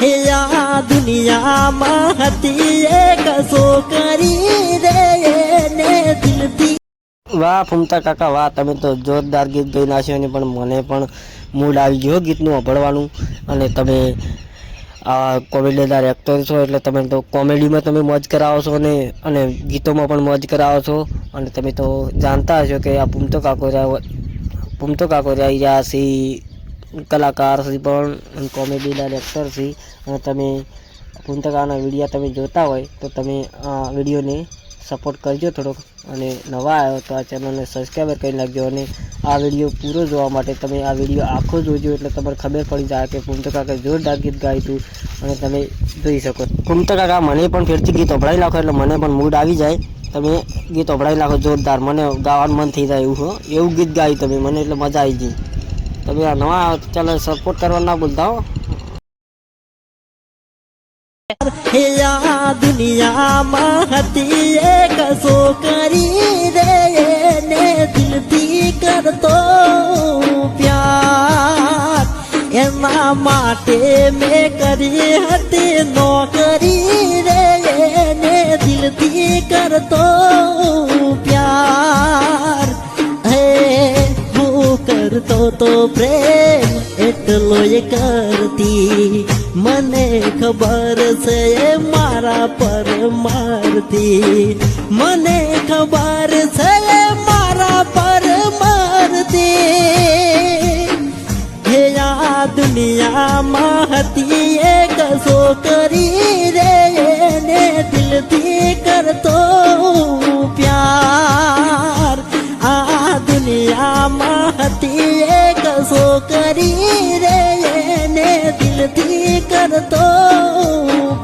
હે દુનિયામાં હતી એક છોકરી રે ને દિલથી વાહ ફૂમતા કાકા વાહ તમે તો જોરદાર ગીત ગાઈ નાખ્યો ને પણ મને પણ મૂડ આવી ગયો ગીતનું સાંભળવાનું અને તમે, આ કોમેડીદાર એક્ટર છો, એટલે તમે તો કોમેડીમાં તમે મોજ કરાવો છો અને અને ગીતોમાં પણ મોજ કરાવો છો. અને તમે તો જાણતા હશો કે આ ફૂમતો કાકો ફૂમતો કાકો રહ્યા રહ્યા કલાકાર સી પણ કોમેડીના સી અને તમે પુંતકાના વિડીયા તમે જોતા હોય તો તમે આ વિડીયોને સપોર્ટ કરજો થોડોક. અને નવા આવ્યો તો આ ચેનલને સબસ્ક્રાઈબર કરી નાખજો. અને આ વીડિયો પૂરો જોવા માટે તમે આ વીડિયો આખો જોજો એટલે તમને ખબર પડી જાય કે પુમતો કાકા જોરદાર ગીત ગાયું હતું અને તમે જોઈ શકો. પુમતો કાકા મને પણ ફેરથી ગીત ઓભળાવી નાખો એટલે મને પણ મૂડ આવી જાય. તમે ગીત અભડાવી નાખો જોરદાર. મને ગાવાનું મન થઈ જાય એવું, હો. એવું ગીત ગાયું તમે. મને એટલે મજા આવી ગઈ તમે આ નવા ચેનલ તો સપોર્ટ કરવા ના ભૂલતા હો. દુનિયામાં હતી એક છોકરી રે ને દિલથી કરતો પ્યાર. એના માટે મેં કરી હતી નોકરી રે, એને દિલથી કરતો કરતો તો પ્રેમ એટલો એ કરતી મને ખબર છે એ મારા પર મારતી મને ખબર છે એ મારા પર મારતી હે આ દુનિયામાં હતી એક છોકરી દુનિયામાં હતી એક છોકરી રે.